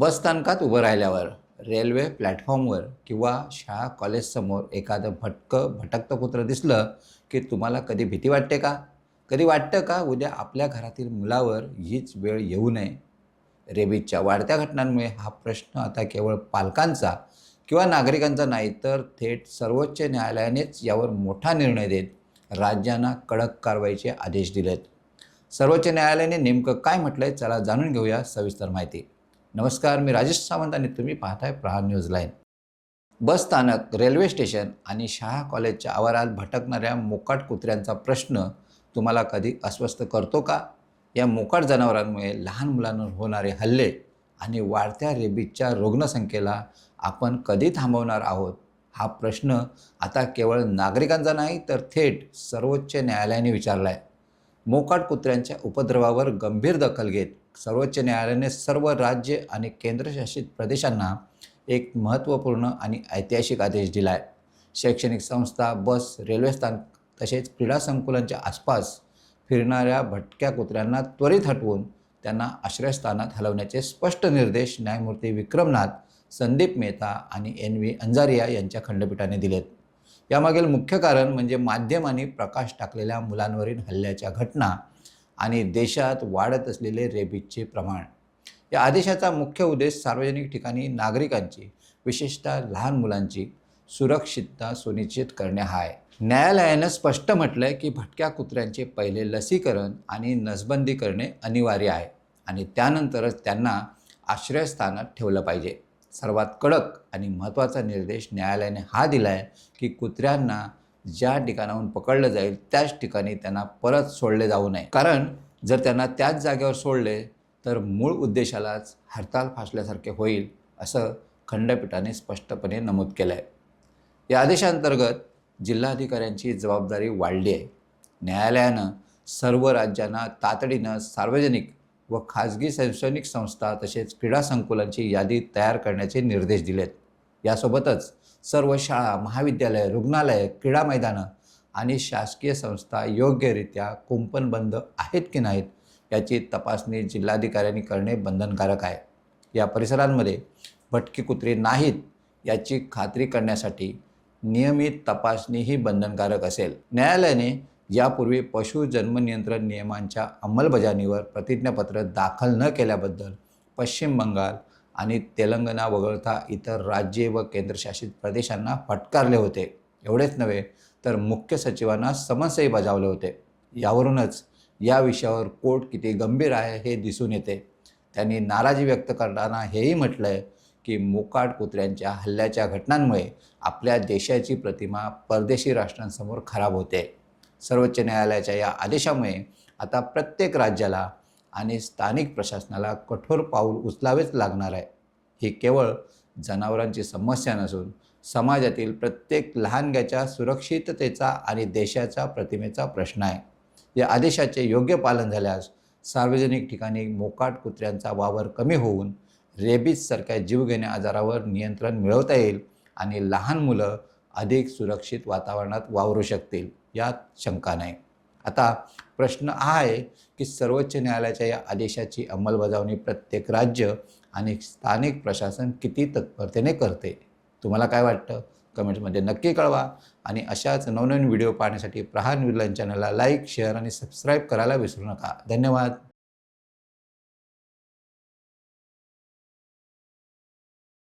बस स्थानकात उभं राहिल्यावर रेल्वे प्लॅटफॉर्मवर किंवा शाळा कॉलेजसमोर एखादं भटकं भटकतं कुत्र दिसलं की तुम्हाला कधी भीती वाटते का? कधी वाटतं का उद्या आपल्या घरातील मुलावर हीच वेळ येऊ नये? रेबीजच्या वाढत्या घटनांमुळे हा प्रश्न आता केवळ पालकांचा किंवा नागरिकांचा नाही तर थेट सर्वोच्च न्यायालयानेच यावर मोठा निर्णय देत राज्यांना कडक कारवाईचे आदेश दिलेत. सर्वोच्च न्यायालयाने नेमकं काय म्हटलं आहे चला जाणून घेऊया सविस्तर माहिती. नमस्कार मी राजेश सावंत आणि तुम्ही पाहताय प्रहार न्यूज लाईन. बस स्थानक रेल्वे स्टेशन आणि शहा कॉलेजच्या आवारात भटकणाऱ्या मोकाट कुत्र्यांचा प्रश्न तुम्हाला कधी अस्वस्थ करतो का? या मोकाट जनावरांमुळे लहान मुलांवर होणारे हल्ले आणि वाढत्या रेबीजच्या रुग्णसंख्येला आपण कधी थांबवणार आहोत? हा प्रश्न आता केवळ नागरिकांचा नाही तर थेट सर्वोच्च न्यायालयाने विचारला आहे मोकाट कुत्र्यांच्या उपद्रवावर गंभीर दखल घेत सर्वोच्च न्यायालयाने सर्व राज्य आणि केंद्रशासित प्रदेशांना एक महत्त्वपूर्ण आणि ऐतिहासिक आदेश दिला आहे शैक्षणिक संस्था बस रेल्वे स्थानक तसेच क्रीडा संकुलांच्या आसपास फिरणाऱ्या भटक्या कुत्र्यांना त्वरित हटवून त्यांना आश्रयस्थानात हलवण्याचे स्पष्ट निर्देश न्यायमूर्ती विक्रमनाथ संदीप मेहता आणि एन व्ही अंजारिया यांच्या खंडपीठाने दिलेत. यामागील मुख्य कारण म्हणजे माध्यमांनी प्रकाश टाकलेल्या मुलांवरील हल्ल्याच्या घटना आणि देशात वाढत असलेले रेबीजचे प्रमाण. या आदेशाचा मुख्य उद्देश सार्वजनिक ठिकाणी नागरिकांची विशेषतः लहान मुलांची सुरक्षितता सुनिश्चित करणे हा आहे. न्यायालयानं स्पष्ट म्हटलं आहे की भटक्या कुत्र्यांचे पहिले लसीकरण आणि नसबंदी करणे अनिवार्य आहे आणि त्यानंतरच त्यांना आश्रयस्थानात ठेवलं पाहिजे. सर्वात कडक आणि महत्त्वाचा निर्देश न्यायालयाने हा दिला आहे की कुत्र्यांना ज्या ठिकाणाहून पकडलं जाईल त्याच ठिकाणी त्यांना परत सोडले जाऊ नये. कारण जर त्यांना त्याच जागेवर सोडले तर मूळ उद्देशालाच हरताल फासल्यासारखे होईल असं खंडपीठाने स्पष्टपणे नमूद केलं आहे या आदेशांतर्गत जिल्हाधिकाऱ्यांची जबाबदारी वाढली आहे. न्यायालयानं सर्व राज्यांना तातडीनं सार्वजनिक व खाजगी शैक्षणिक संस्था तसेच क्रीडा संकुलांची यादी तयार करण्याचे निर्देश दिलेत. यासोबतच सर्व शाळा महाविद्यालय रुग्णालय क्रीडा मैदानं आणि शासकीय संस्था योग्यरित्या कुंपणबंद आहेत की नाहीत याची तपासणी जिल्हाधिकाऱ्यांनी करणे बंधनकारक आहे. या परिसरांमध्ये भटकी कुत्री नाहीत याची खात्री करण्यासाठी नियमित तपासणीही बंधनकारक असेल. न्यायालयाने यापूर्वी पशु जन्म नियंत्रण नियमांच्या अंमलबजावणीवर प्रतिज्ञापत्र दाखल न केल्याबद्दल पश्चिम बंगाल आणि तेलंगणा वगळता इतर राज्ये व केंद्रशासित प्रदेशांना फटकारले होते. एवढेच नव्हे तर मुख्य सचिवांना समन्सही बजावले होते. यावरूनच या विषयावर कोर्ट किती गंभीर आहे हे दिसून येते. त्यांनी नाराजी व्यक्त करताना हेही म्हटलं आहे की मोकाट कुत्र्यांच्या हल्ल्याच्या घटनांमुळे आपल्या देशाची प्रतिमा परदेशी राष्ट्रांसमोर खराब होते. सर्वोच्च न्यायालयाच्या या आदेशामुळे आता प्रत्येक राज्याला आणि स्थानिक प्रशासनाला कठोर पाऊल उचलावेच लागणार आहे. ही केवळ जनावरांची समस्या नसून समाजातील प्रत्येक लहानग्याच्या सुरक्षिततेचा आणि देशाच्या प्रतिमेचा प्रश्न आहे. या आदेशाचे योग्य पालन झाल्यास सार्वजनिक ठिकाणी मोकाट कुत्र्यांचा वावर कमी होऊन रेबीजसारख्या जीवघेण्या आजारावर नियंत्रण मिळवता येईल आणि लहान मुलं अधिक सुरक्षित वातावरणात वावरू शकतील यात शंका नाही. आता प्रश्न हा आहे की सर्वोच्च न्यायालयाच्या या आदेशाची अंमलबजावणी प्रत्येक राज्य आणि स्थानिक प्रशासन किती तत्परतेने करते? तुम्हाला काय वाटतं? कमेंट्समध्ये नक्की कळवा आणि अशाच नवनवीन व्हिडिओ पाहण्यासाठी प्रहार न्यूजलाईन चॅनलला लाईक शेअर आणि सबस्क्राईब करायला विसरू नका. धन्यवाद.